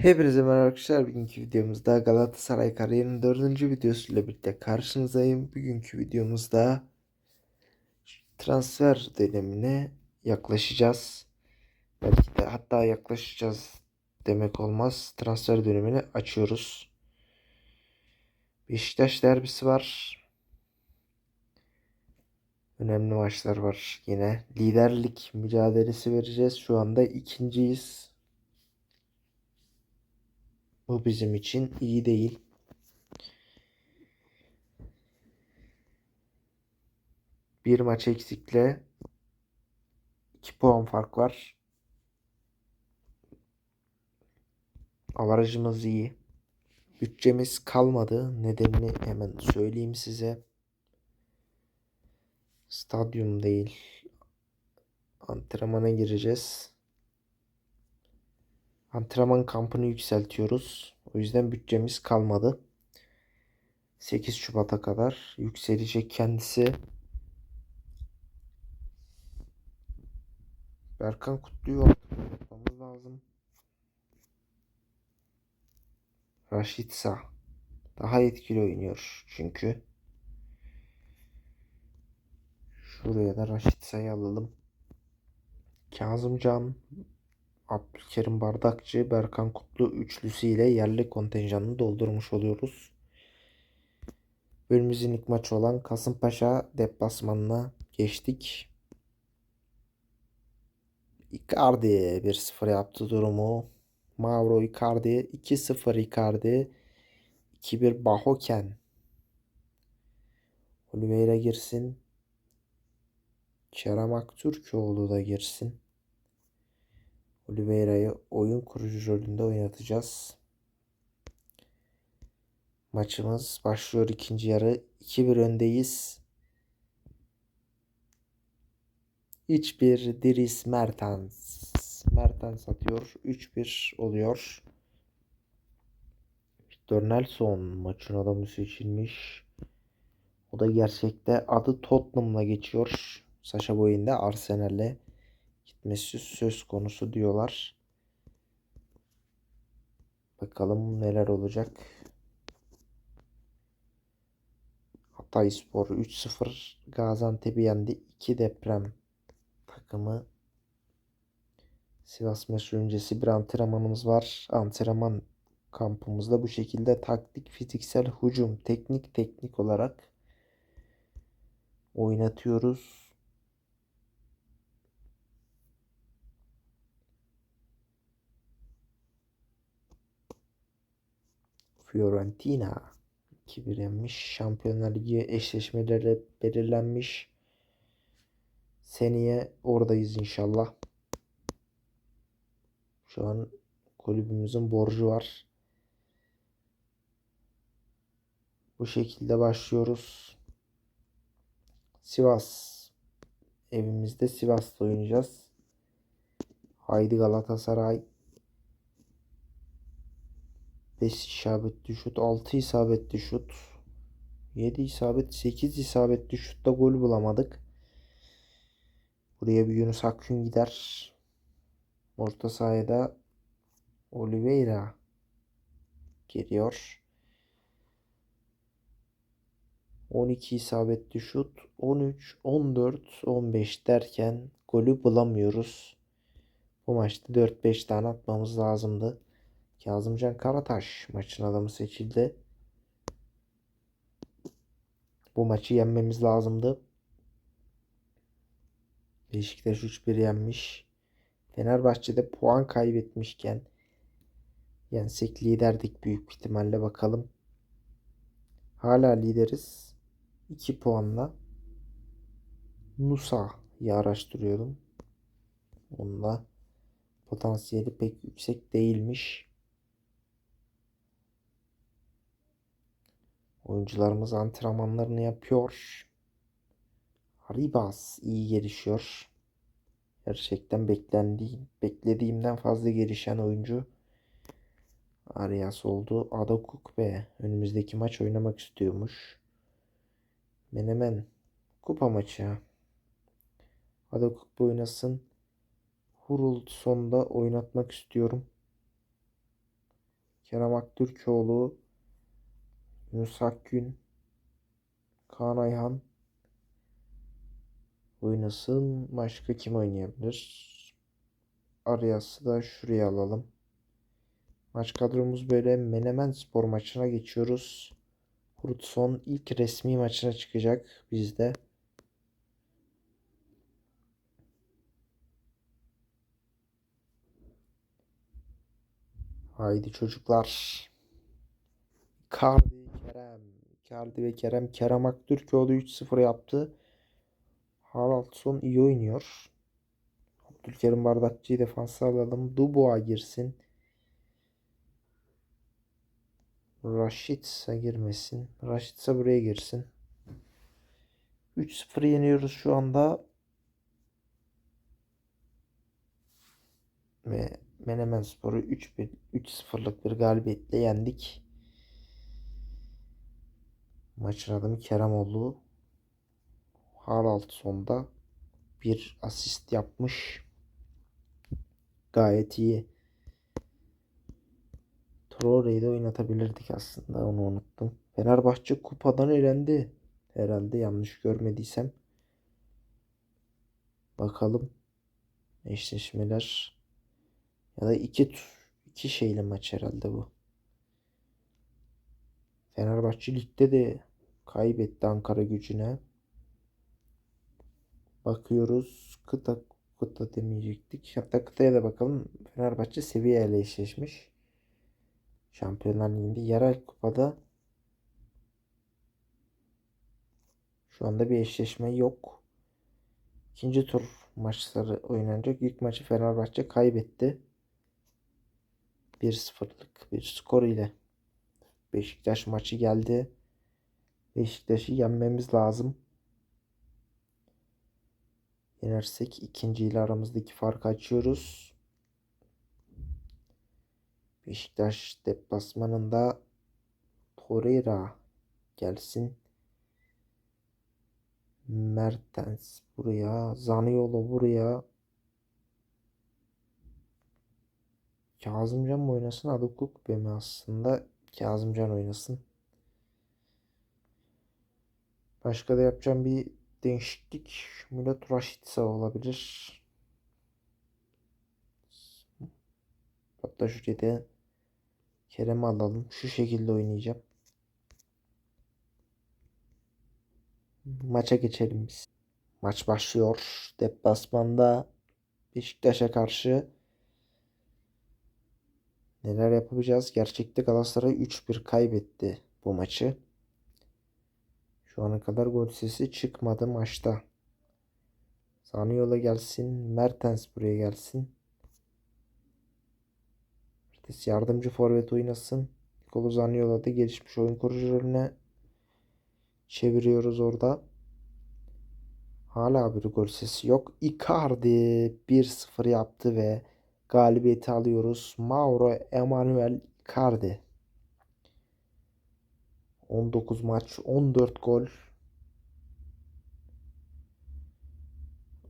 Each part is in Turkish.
Hepinize merhaba arkadaşlar. Bugünkü videomuzda Galatasaray kariyerinin dördüncü videosuyla birlikte karşınızdayım. Bugünkü videomuzda transfer dönemine yaklaşacağız. Belki de hatta yaklaşacağız demek olmaz. Transfer dönemini açıyoruz. Beşiktaş derbisi var. Önemli maçlar var yine. Liderlik mücadelesi vereceğiz. Şu anda ikinciyiz. Bu bizim için iyi değil. Bir maç eksikle 2 puan fark var. Avarajımız iyi. Bütçemiz kalmadı. Nedenini hemen söyleyeyim size. Stadyum değil. Antrenmana gireceğiz. Antrenman kampını yükseltiyoruz. O yüzden bütçemiz kalmadı. 8 Şubat'a kadar yükselecek kendisi. Berkan Kutlu'yu atmamız lazım. Raşitsa daha etkili oynuyor çünkü. Şuraya da Raşitsa'yı alalım. Kazımcan, Abdülkerim Bardakçı, Berkan Kutlu üçlüsüyle yerli kontenjanını doldurmuş oluyoruz. Bölümümüzün ilk maçı olan Kasımpaşa deplasmanına geçtik. Icardi 1-0 yaptı durumu. Mauro Icardi 2-0 Icardi 2-1 Bahoken. Oliveira girsin. Kerem Aktürkoğlu da girsin. Oliveira'yı oyun kurucu rolünde oynatacağız. Maçımız başlıyor ikinci yarı. 2-1 öndeyiz. Hiçbir Dries Mertens. Mertens atıyor. 3-1 oluyor. Victor Nelson maçın adamı seçilmiş. O da gerçekte adı Tottenham'la geçiyor. Saşa Boy'un da Arsenal'le gitmesi söz konusu diyorlar. Bakalım neler olacak. Hatayspor 3-0 Gaziantep'i yendi. 2 deprem takımı. Sivas maçı öncesi bir antrenmanımız var. Antrenman kampımızda bu şekilde taktik, fiziksel, hücum, teknik teknik olarak oynatıyoruz. Fiorentina 2-1 yenmiş. Şampiyonlar Ligi eşleşmeleri belirlenmiş. Seneye oradayız inşallah. Şu an kulübümüzün borcu var. Bu şekilde başlıyoruz. Sivas. Evimizde Sivas'ta oynayacağız. Haydi Galatasaray. 5 isabetli şut, 6 isabetli şut, 7 isabet, 8 isabetli şutta gol bulamadık. Buraya bir Yunus Akgün gider. Orta sahaya da Oliveira geliyor. 12 isabetli şut, 13, 14, 15 derken golü bulamıyoruz. Bu maçta 4-5 tane atmamız lazımdı. Kazımcan Karataş maçın adamı seçildi. Bu maçı yenmemiz lazımdı. Beşiktaş 3-1 yenmiş. Fenerbahçe'de puan kaybetmişken yensek liderdik büyük ihtimalle bakalım. Hala lideriz. 2 puanla. Nusa'yı araştırıyordum. Onunla potansiyeli pek yüksek değilmiş. Oyuncularımız antrenmanlarını yapıyor. Ribas iyi gelişiyor. Gerçekten beklendiğim, beklediğimden fazla gelişen oyuncu Arias oldu. Adokuk be önümüzdeki maç oynamak istiyormuş. Menemen kupa maçı. Adokuk oynasın. Hurul sonda oynatmak istiyorum. Kerem Aktürkoğlu, Yunus Akgün, Kaan Ayhan oynasın. Başka kim oynayabilir? Arias'ı da şuraya alalım. Maç kadromuz böyle Menemen Spor maçına geçiyoruz. Hurtson ilk resmi maçına çıkacak bizde. Haydi çocuklar. Kerem. Icardi ve Kerem. Kerem Aktürkoğlu 3-0 yaptı. Haraldsson iyi oynuyor. Abdülkerim Bardakçı'yı defansa alalım. Dubois girsin. Raşitsa girmesin. Raşitsa buraya girsin. 3-0 yeniyoruz şu anda. Ve Menemen Spor'u 3-1 3-0'lık bir galibiyetle yendik. Maçın adamı Keremoğlu. Haraldson'da bir asist yapmış. Gayet iyi. Traore'yi de oynatabilirdik aslında onu unuttum. Fenerbahçe kupadan elendi. Herhalde yanlış görmediysem. Bakalım. Eşleşmeler. Ya da iki, iki şeyli maç herhalde bu. Fenerbahçe ligde de kaybetti Ankara gücüne. Bakıyoruz. Kıta kıta demeyecektik. Hatta kıtaya da bakalım. Fenerbahçe seviyeyle eşleşmiş. Şampiyonlar Ligi'nde yerel kupada şu anda bir eşleşme yok. İkinci tur maçları oynanacak. İlk maçı Fenerbahçe kaybetti. 1-0'lık bir skor ile Beşiktaş maçı geldi. Beşiktaş'ı yenmemiz lazım. Yenersek ikinci ile aramızdaki farkı açıyoruz. Beşiktaş deplasmanında Torreira gelsin. Mertens buraya. Zaniolo buraya. Kazımcan mı oynasın? Adukuk mi aslında? Kazımcan oynasın. Başka da yapacağım bir değişiklik. Milot Rashica olabilir. Hatta şuraya da Kerem'i alalım. Şu şekilde oynayacağım. Maça geçelim biz. Maç başlıyor. Deplasmanda Beşiktaş'a karşı neler yapabileceğiz? Gerçekte Galatasaray 3-1 kaybetti bu maçı. Şu ana kadar gol sesi çıkmadı maçta. Zaniolo gelsin. Mertens buraya gelsin. Mertens yardımcı forvet oynasın. Nikolo Zaniolo da gelişmiş oyun kurucu rolüne çeviriyoruz orada. Hala bir gol sesi yok. Icardi 1-0 yaptı ve galibiyeti alıyoruz. Mauro Emanuel Icardi. 19 maç, 14 gol.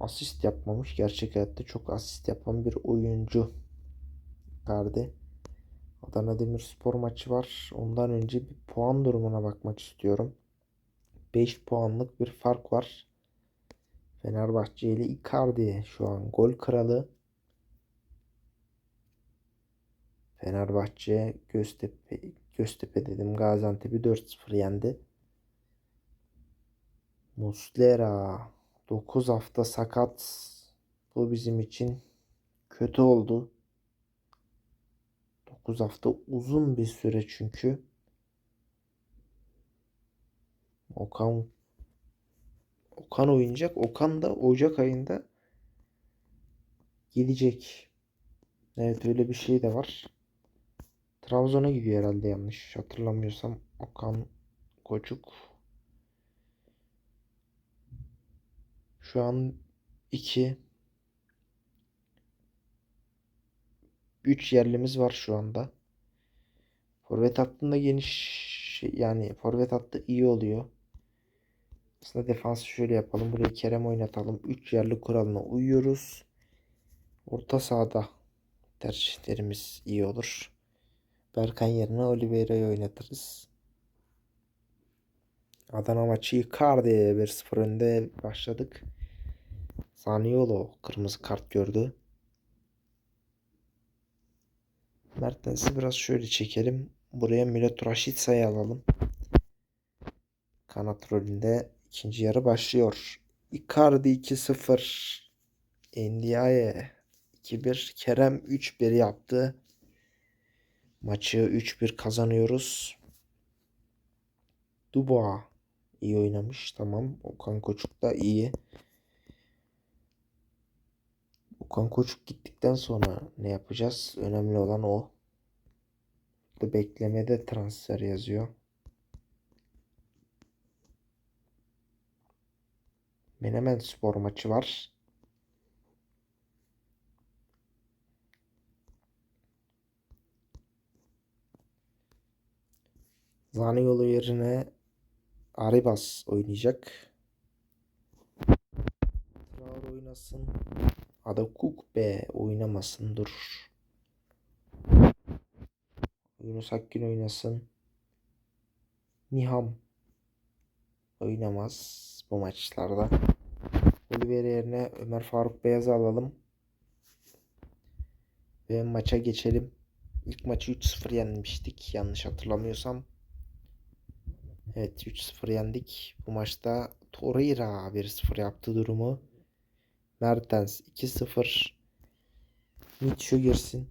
Asist yapmamış. Gerçek hayatta çok asist yapan bir oyuncu. Icardi. Adana Demirspor maçı var. Ondan önce bir puan durumuna bakmak istiyorum. 5 puanlık bir fark var. Fenerbahçe ile Icardi şu an gol kralı. Fenerbahçe Göztepe Göztepe dedim Gaziantep'i 4-0 yendi. Muslera 9 hafta sakat. Bu bizim için kötü oldu. 9 hafta uzun bir süre çünkü. Okan Okan oynayacak. Okan da Ocak ayında gidecek. Evet öyle bir şey de var. Trabzon'a gidiyor herhalde yanlış hatırlamıyorsam. Okan Koçuk. Şu an 2 3 yerlimiz var şu anda. Forvet hattında geniş şey, yani forvet hattı iyi oluyor. Aslında defansı şöyle yapalım. Buraya Kerem oynatalım. 3 yerli kuralına uyuyoruz. Orta sahada tercihlerimiz iyi olur. Berkan yerine Oliveira'yı oynatırız. Adana maçı Icardi 1-0 önde başladık. Zaniolo kırmızı kart gördü. Mertens'i biraz şöyle çekelim. Buraya Milot Rashidsa'yı alalım. Kanat rolünde ikinci yarı başlıyor. Icardi 2-0. Ndiaye 2-1. Kerem 3-1 yaptı. Maçı 3-1 kazanıyoruz. Dubois iyi oynamış. Tamam. Okan Koçuk da iyi. Okan Koçuk gittikten sonra ne yapacağız? Önemli olan o. Burada beklemede transfer yazıyor. Menemen spor maçı var. Zaniolo yerine Arribas oynayacak. Traore oynasın. Ada Cook be oynamasın dur. Yunus Akgün oynasın. Niham oynamaz bu maçlarda. Oliveira yerine Ömer Faruk Beyaz'ı alalım. Ve maça geçelim. İlk maçı 3-0 yenmiştik yanlış hatırlamıyorsam. Evet 3-0 yendik. Bu maçta Torreira 1-0 yaptı durumu. Mertens 2-0. Mitchell girsin.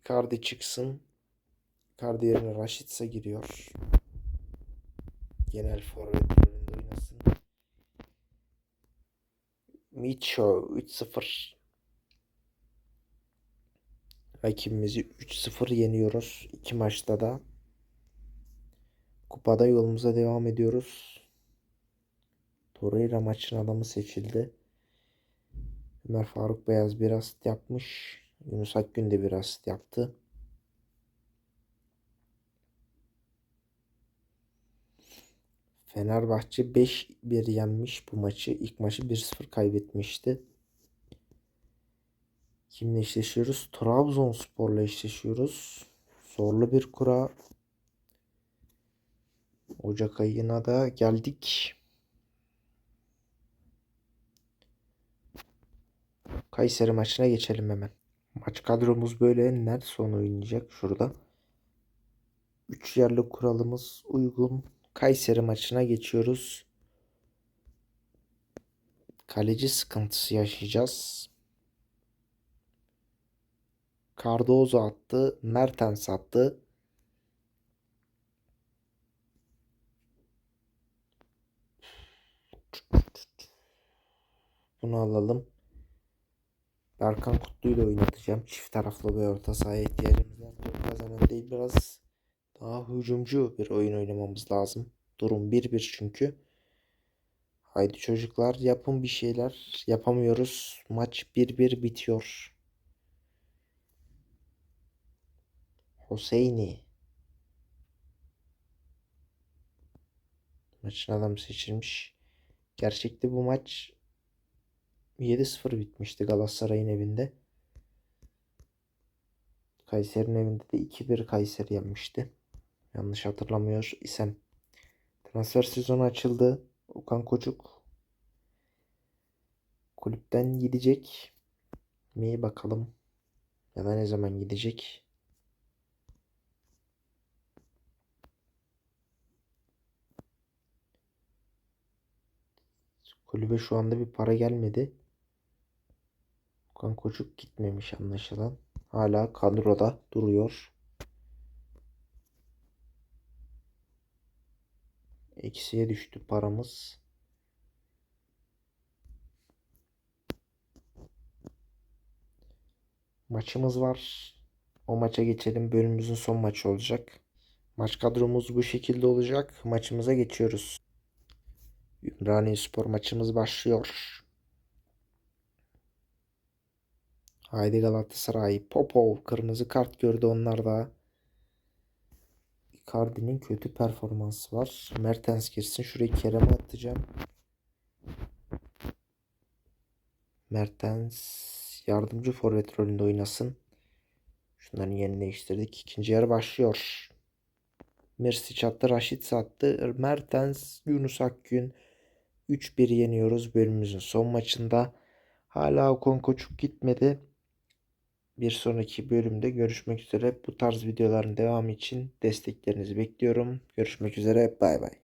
Icardi çıksın. Icardi yerine Rashica giriyor. Genel forvet rolünde oynasın. Micho 3-0. Rakibimizi 3-0 yeniyoruz. İki maçta da. Kupada yolumuza devam ediyoruz. Torreira maçın adamı seçildi. Ömer Faruk Beyaz bir asist yapmış. Yunus Akgün de bir asist yaptı. Fenerbahçe 5-1 yenmiş bu maçı. İlk maçı 1-0 kaybetmişti. Kimle eşleşiyoruz? Trabzonspor'la eşleşiyoruz. Zorlu bir kura. Ocak ayına da geldik. Kayseri maçına geçelim hemen. Maç kadromuz böyle. Nelson oynayacak şurada. 3 yerli kuralımız uygun. Kayseri maçına geçiyoruz. Kaleci sıkıntısı yaşayacağız. Cardozo attı. Mertens attı. Bunu alalım. Berkan Kutlu'yu da oynatacağım. Çift taraflı bir orta sahaya ihtiyacımız var. Top kazanan değil biraz daha hücumcu bir oyun oynamamız lazım. Durum 1-1 çünkü. Haydi çocuklar yapın bir şeyler. Yapamıyoruz. Maç 1-1 bitiyor. Hoseyni. Maçın adamı seçilmiş. Gerçekte bu maç 7-0 bitmişti Galatasaray'ın evinde. Kayseri'nin evinde de 2-1 Kayseri yenmişti. Yanlış hatırlamıyor isem. Transfer sezonu açıldı. Okan Koçuk kulüpten gidecek mi bakalım. Ya da ne zaman gidecek. Kulübe şu anda bir para gelmedi. Okan Koçuk gitmemiş anlaşılan. Hala kadroda duruyor. Eksiye düştü paramız. Maçımız var. O maça geçelim. Bölümümüzün son maçı olacak. Maç kadromuz bu şekilde olacak. Maçımıza geçiyoruz. Ümraniye Spor maçımız başlıyor. Haydi Galatasaray. Popov kırmızı kart gördü onlar da. Icardi'nin kötü performansı var. Mertens girsin. Şurayı Kerem'e atacağım. Mertens yardımcı forvet rolünde oynasın. Şunların yerini değiştirdik. İkinci yarı başlıyor. Mirsic attı. Raşit sattı. Mertens, Yunus Akgün 3-1 yeniyoruz bölümümüzün son maçında. Hala Okan Koçuk gitmedi. Bir sonraki bölümde görüşmek üzere. Bu tarz videoların devamı için desteklerinizi bekliyorum. Görüşmek üzere. Bay bay.